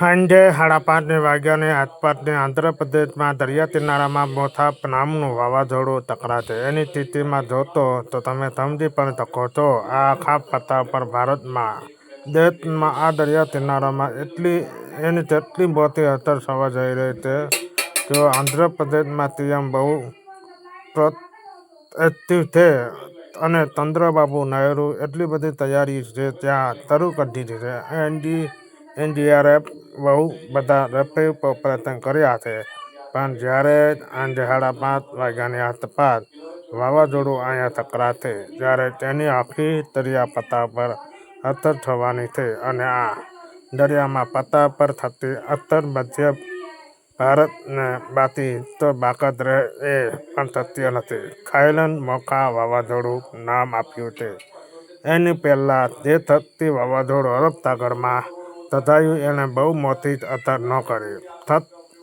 સાંજે સાડા પાંચને વાગ્યાની આસપાસની આંધ્રપ્રદેશમાં દરિયા કિનારામાં મોથા નામનું વાવાઝોડું ટકરાશે. એની સ્થિતિમાં જોતો તો તમે સમજી પણ શકો છો, આ આખા પત્તા પર ભારતમાં, દેશમાં આ દરિયા કિનારામાં એટલી, એની જેટલી મોટી અસર થવા જઈ રહી છે જો આંધ્રપ્રદેશમાં સીએમ બહુ એક્ટિવ છે અને ચંદ્રબાબુ નાયડુ એટલી બધી તૈયારી છે, ત્યાં શરૂ કરી દીધી છે. એનડી, એનડીઆરએફ બહુ બધા રેસ્ક્યુ પ્રયત્ન કર્યા છે. પણ જ્યારે સાંજે પાંચ વાગ્યાની આસપાસ વાવાઝોડું અહીંયા ટકરાશે, ત્યારે તેની આખી દરિયા પત્તા પર અસર થવાની છે અને આ દરિયામાં પત્તા પર થતી અસર મધ્ય ભારતને બાકી તો બાકાત રહે એ પણ સત્ય નથી. થાઈલેન્ડ મોખા વાવાઝોડું નામ આપ્યું છે. એની પહેલાં જે થતી વાવાઝોડું અરબ સધાયું એણે બહુ મોટી અસર ન કરી.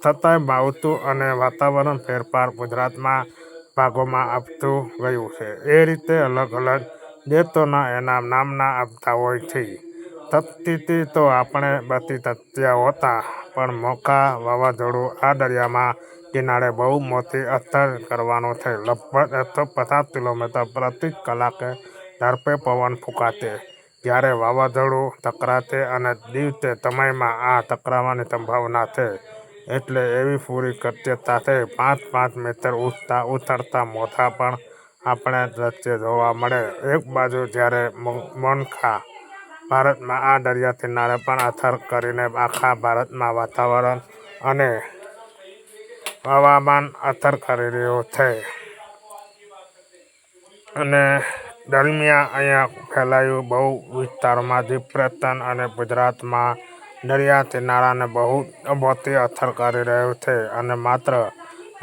છતાંય માવતું અને વાતાવરણ ફેરફાર ગુજરાતમાં ભાગોમાં આપતું ગયું છે. એ રીતે અલગ અલગ દેશોના એના નામના આપતા હોય છે. તત્તીથી તો આપણે બધી તત્યા હોતા, પણ મોખા વાવાઝોડું આ દરિયામાં કિનારે બહુ મોટી અસર કરવાનું છે. લગભગ એકસો પચાસ કિલોમીટર પ્રતિ કલાકે ઝડપે પવન ફૂંકાશે જ્યારે વાવાઝોડું ટકરાશે અને દિવસે સમયમાં આ ટકરાવાની સંભાવના છે. એટલે એવી પૂરી છે પાંચ પાંચ મીટર ઊંચા ઉછળતા મોથા પણ આપણે દ્રશ્ય જોવા મળે. એક બાજુ જ્યારે મોનખા ભારતમાં આ દરિયા કિનારે પણ અસર કરીને આખા ભારતમાં વાતાવરણ અને હવામાન અસર કરી રહ્યું છે. અને દરમિયાન અહીંયા ફેલાયું બહુ વિસ્તારોમાં ડિપ્રેશન અને ગુજરાતમાં દરિયા કિનારાને બહુ મોટી અસર કરી રહ્યું છે અને માત્ર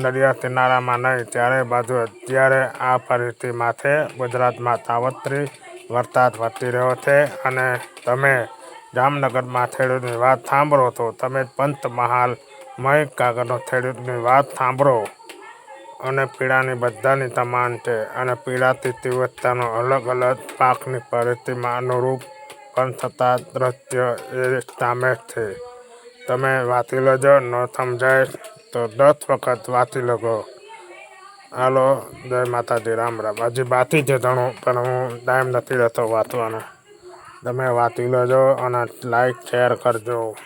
દરિયા કિનારામાં નહીં, ચારે બાજુ અત્યારે આ પરિસ્થિતિમાં માથે ગુજરાતમાં તાવત્રી વરસાદ વધી રહ્યો છે. અને તમે જામનગરમાં ખેડૂતની વાત સાંભળો તો તમે પંચમહાલ મય કાગળનો ખેડૂતની વાત સાંભળો. અને પીડાની બધાની તમાન છે અને પીડાતી તીવ્રતાનો અલગ અલગ પાકની પરિસ્થિતિમાં અનુરૂપ પણ થતા દ્રશ્ય એ સામે છે. તમે વાંચી લેજો, ન સમજાય તો દસ વખત વાંચી લેજો. હાલો, જય માતાજી, રામ રામ. હજી બાકી છે ઘણું, પણ હું ટાઈમ નથી રહેતો વાંચવાનો. તમે વાંચી લેજો અને લાઈક, શેર કરજો.